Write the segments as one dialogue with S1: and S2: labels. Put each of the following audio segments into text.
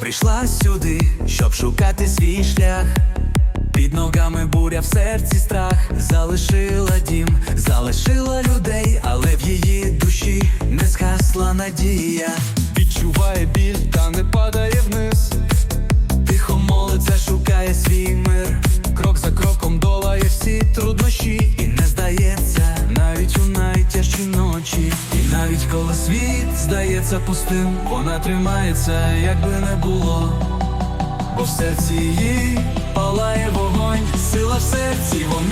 S1: прийшла сюди, щоб шукати свій шлях. Під ногами буря в серці страх, залишила дім, залишила людей, але в її душі не згасла надія.
S2: Відчуває біль та не падає вниз.
S1: Тихо молиться, шукає свій мир.
S2: Крок за кроком долає всі труднощі.
S1: І не здається, навіть у найтяжчі ночі, навіть коли світ здається пустим, вона тримається, якби не було. Бо в серці її палає вогонь, сила в серці, вона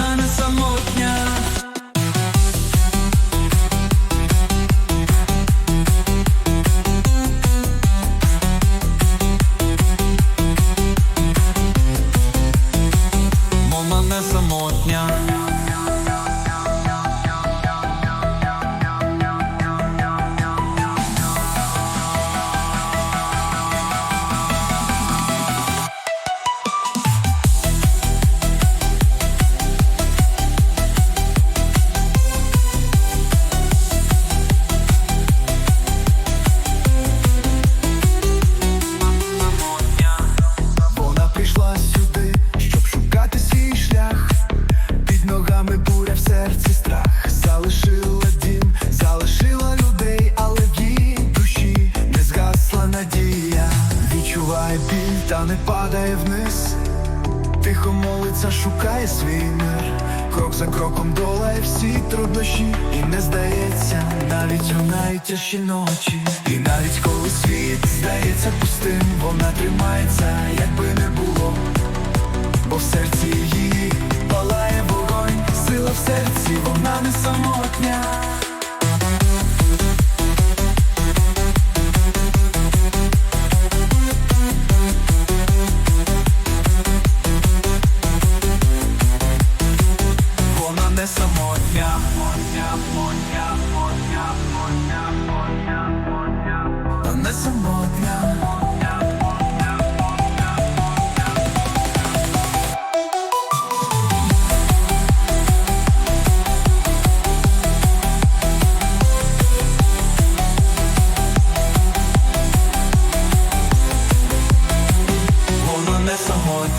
S3: Минає біль, та не падає вниз, тихо молиться, шукає свій мир, крок за кроком долає всі труднощі, і не здається, навіть у найтяжчі ночі. І навіть коли світ здається пустим, вона тримається, якби не було, бо в серці її.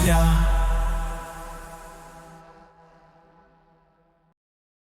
S3: yeah.